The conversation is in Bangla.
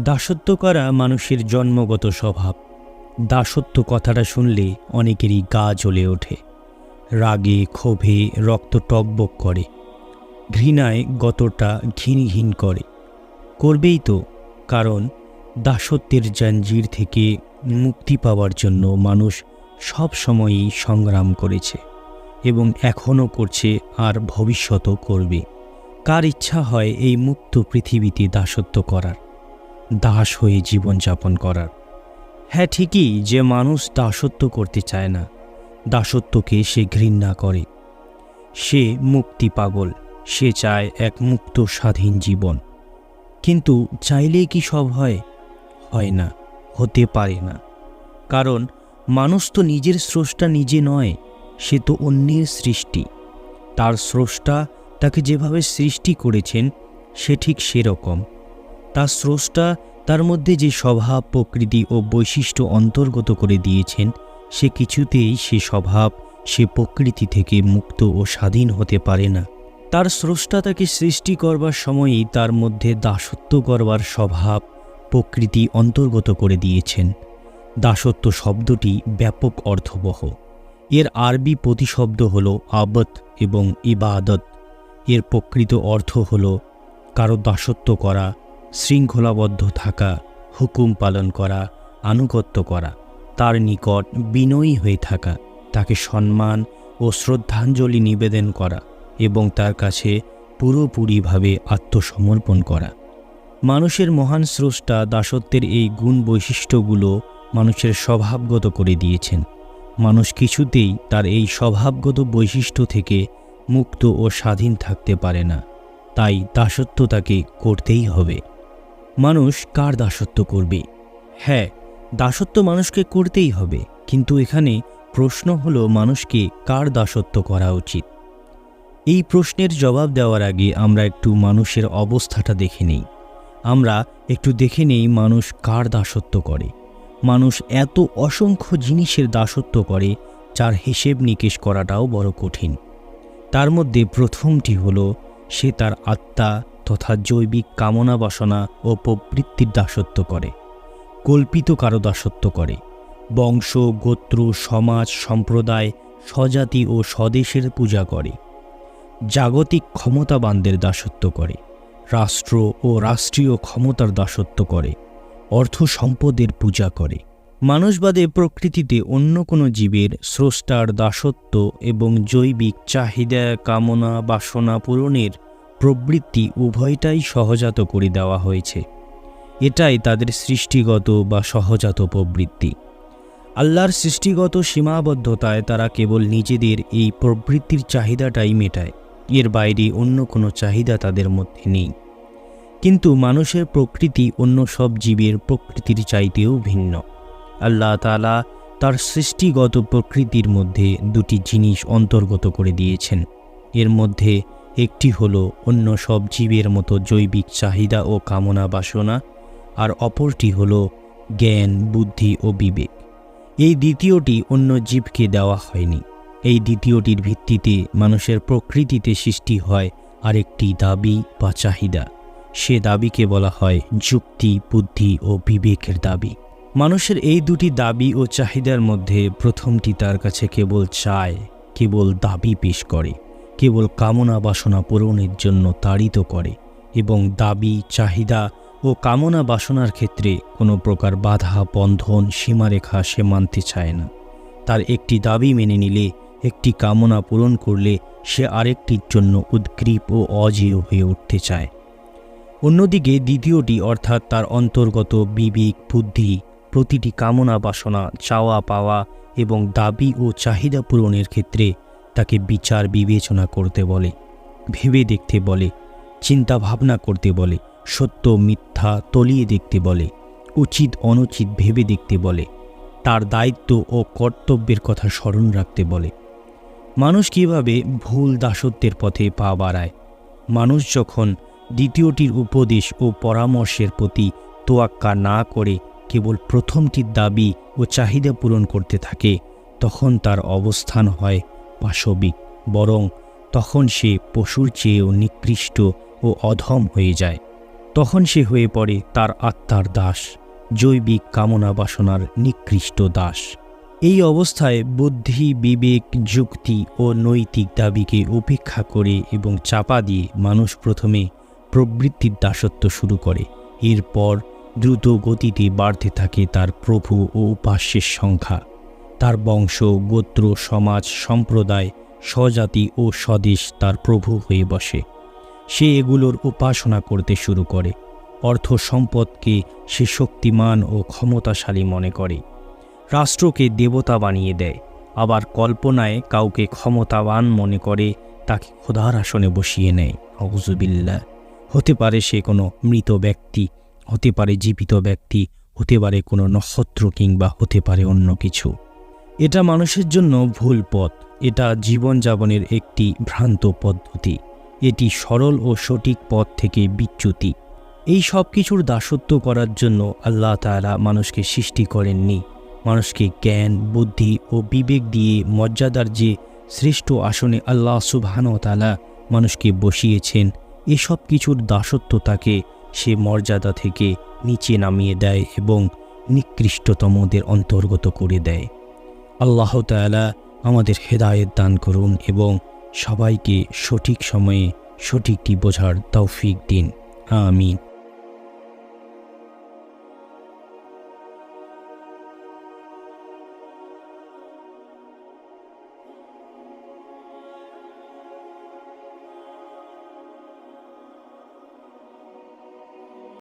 দাসত্ব করা মানুষের জন্মগত স্বভাব। দাসত্ব কথাটা শুনলে অনেকেরই গা জ্বলে ওঠে। রাগে, ক্ষোভে রক্ত টকবক করে। ঘৃণায় গতটা ঘিন ঘিন করে। করবেই তো, কারণ দাসত্বের জাঞ্জির থেকে মুক্তি পাওয়ার জন্য মানুষ সব সময়ই সংগ্রাম করেছে এবং এখনও করছে আর ভবিষ্যতও করবে। কার ইচ্ছা হয় এই মুক্ত পৃথিবীতে দাসত্ব করার? দাস হয়ে জীবনযাপন করার। হ্যাঁ ঠিকই যে মানুষ দাসত্ব করতে চায় না, দাসত্বকে সে ঘৃণা করে। সে মুক্তি পাগল, সে চায় এক মুক্ত স্বাধীন জীবন। কিন্তু চাইলেই কি সব হয়? হয় না, হতে পারে না। কারণ মানুষ তো নিজের স্রষ্টা নিজে নয়, সে তো অন্যের সৃষ্টি। তার স্রষ্টা তাকে যেভাবে সৃষ্টি করেছেন, সে ঠিক সেরকম। তার স্রষ্টা তার মধ্যে যে স্বভাব, প্রকৃতি ও বৈশিষ্ট্য অন্তর্গত করে দিয়েছেন, সে কিছুতেই সে স্বভাব, সে প্রকৃতি থেকে মুক্ত ও স্বাধীন হতে পারে না। তার স্রষ্টা তাকে সৃষ্টি করবার সময়ই তার মধ্যে দাসত্ব করবার স্বভাব, প্রকৃতি অন্তর্গত করে দিয়েছেন। দাসত্ব শব্দটি ব্যাপক অর্থবহ। এর আরবি প্রতিশব্দ হল আবত এবং ইবাদত। এর প্রকৃত অর্থ হল কারও দাসত্ব করা শৃঙ্খলাবদ্ধ থাকা, হুকুম পালন করা, আনুগত্য করা, তার নিকট বিনয়ী হয়ে থাকা, তাকে সম্মান ও শ্রদ্ধাঞ্জলি নিবেদন করা এবং তার কাছে পুরোপুরিভাবে আত্মসমর্পণ করা। মানুষের মহান স্রষ্টা দাসত্বের এই গুণ বৈশিষ্ট্যগুলো মানুষের স্বভাবগত করে দিয়েছেন। মানুষ কিছুতেই তার এই স্বভাবগত বৈশিষ্ট্য থেকে মুক্ত ও স্বাধীন থাকতে পারে না। তাই দাসত্ব তাকে করতেই হবে। মানুষ কার দাসত্ব করবে? হ্যাঁ দাসত্ব মানুষকে করতেই হবে, কিন্তু এখানে প্রশ্ন হলো মানুষকে কার দাসত্ব করা উচিত? এই প্রশ্নের জবাব দেওয়ার আগে আমরা একটু মানুষের অবস্থাটা দেখে নেই। আমরা একটু দেখে নেই মানুষ কার দাসত্ব করে। মানুষ এত অসংখ্য জিনিসের দাসত্ব করে, যার হিসেব নিকেশ করাটাও বড় কঠিন। তার মধ্যে প্রথমটি হল, সে তার আত্মা তথা জৈবিক কামনা বাসনা ও প্রবৃত্তির দাসত্ব করে, কল্পিত কারও দাসত্ব করে। বংশ, গোত্র, সমাজ, সম্প্রদায়, স্বজাতি ও স্বদেশের পূজা করে। জাগতিক ক্ষমতাবানদের দাসত্ব করে, রাষ্ট্র ও রাষ্ট্রীয় ক্ষমতার দাসত্ব করে, অর্থ সম্পদের পূজা করে। মানুষবাদে প্রকৃতিতে অন্য কোনো জীবের স্রষ্টার দাসত্ব এবং জৈবিক চাহিদা, কামনা বাসনা পূরণের প্রবৃত্তি উভয়টাই সহজাত করে দেওয়া হয়েছে। এটাই তাদের সৃষ্টিগত বা সহজাত প্রবৃত্তি। আল্লাহর সৃষ্টিগত সীমাবদ্ধতায় তারা কেবল নিজেদের এই প্রবৃত্তির চাহিদাটাই মেটায়। এর বাইরে অন্য কোনো চাহিদা তাদের মধ্যে নেই। কিন্তু মানুষের প্রকৃতি অন্য সব জীবের প্রকৃতির চাইতেও ভিন্ন। আল্লাহ তালা তার সৃষ্টিগত প্রকৃতির মধ্যে দুটি জিনিস অন্তর্গত করে দিয়েছেন। এর মধ্যে একটি হলো অন্য সব জীবের মতো জৈবিক চাহিদা ও কামনা বাসনা, আর অপরটি হলো জ্ঞান, বুদ্ধি ও বিবেক। এই দ্বিতীয়টি অন্য জীবকে দেওয়া হয়নি। এই দ্বিতীয়টির ভিত্তিতে মানুষের প্রকৃতিতে সৃষ্টি হয় আরেকটি দাবি বা চাহিদা। সে দাবিকে বলা হয় যুক্তি, বুদ্ধি ও বিবেকের দাবি। মানুষের এই দুটি দাবি ও চাহিদার মধ্যে প্রথমটি তার কাছে কেবল চায়, কেবল দাবি পেশ করে। কেবল কামনা বাসনা পূরণের জন্য তাড়িত করে এবং দাবি, চাহিদা ও কামনা বাসনার ক্ষেত্রে কোনো প্রকার বাধা, বন্ধন, সীমারেখা সে মানতে চায় না। তার একটি দাবি মেনে নিলে, একটি কামনা পূরণ করলে সে আরেকটির জন্য উদ্গ্রীব ও অজেয় হয়ে উঠতে চায়। অন্যদিকে দ্বিতীয়টি, অর্থাৎ তার অন্তর্গত বিবেক, বুদ্ধি, প্রতিটি কামনা বাসনা চাওয়া পাওয়া এবং দাবি ও চাহিদা পূরণের ক্ষেত্রে তাকে বিচার বিবেচনা করতে বলে, ভেবে দেখতে বলে, চিন্তা ভাবনা করতে বলে, সত্য মিথ্যা তলিয়ে দেখতে বলে, উচিত অনুচিত ভেবে দেখতে বলে, তার দায়িত্ব ও কর্তব্যের কথা স্মরণ রাখতে বলে। মানুষ কীভাবে ভুল দাসত্বের পথে পা বাড়ায়? মানুষ যখন দ্বিতীয়টির উপদেশ ও পরামর্শের প্রতি তোয়াক্কা না করে কেবল প্রথমটির দাবি ও চাহিদা পূরণ করতে থাকে, তখন তার অবস্থান হয় পাশবিক বরং তখন সে পশুর চেয়েও নিকৃষ্ট ও অধম হয়ে যায়। তখন সে হয়ে পড়ে তার আত্মার দাস, জৈবিক কামনা বাসনার নিকৃষ্ট দাস। এই অবস্থায় বুদ্ধি, বিবেক, যুক্তি ও নৈতিক দাবিকে উপেক্ষা করে এবং চাপা দিয়ে মানুষ প্রথমে প্রবৃত্তির দাসত্ব শুরু করে। এরপর দ্রুত গতিতে বাড়তে থাকে তার প্রভু ও উপাস্যের সংখ্যা। তার বংশ, গোত্র, সমাজ, সম্প্রদায়, স্বজাতি ও স্বদেশ তার প্রভু হয়ে বসে। সে এগুলোর উপাসনা করতে শুরু করে। অর্থ সম্পদকে সে শক্তিমান ও ক্ষমতাশালী মনে করে। রাষ্ট্রকে দেবতা বানিয়ে দেয়। আবার কল্পনায় কাউকে ক্ষমতাবান মনে করে, তাকে খোদার আসনে বসিয়ে নেয়। অগুজুবিল্লা হতে পারে সে কোনো মৃত ব্যক্তি, হতে পারে জীবিত ব্যক্তি, হতে পারে কোনো নক্ষত্র কিংবা হতে পারে অন্য কিছু। এটা মানুষের জন্য ভুল পথ। এটা জীবনযাপনের একটি ভ্রান্ত পদ্ধতি। এটি সরল ও সঠিক পথ থেকে বিচ্যুতি। এই সব কিছুর দাসত্ব করার জন্য আল্লাহ তাআলা মানুষকে সৃষ্টি করেননি। মানুষকে জ্ঞান, বুদ্ধি ও বিবেক দিয়ে মর্যাদার যে শ্রেষ্ঠ আসনে আল্লাহ সুবহান তালা মানুষকে বসিয়েছেন এসব কিছুর দাসত্ব তাকে সে মর্যাদা থেকে নিচে নামিয়ে দেয় এবং নিকৃষ্টতমদের অন্তর্গত করে দেয়। আল্লাহ তালা আমাদের হেদায়েত দান করুন এবং সবাইকে সঠিক সময়ে সঠিকটি বোঝার তৌফিক দিন। আমিন।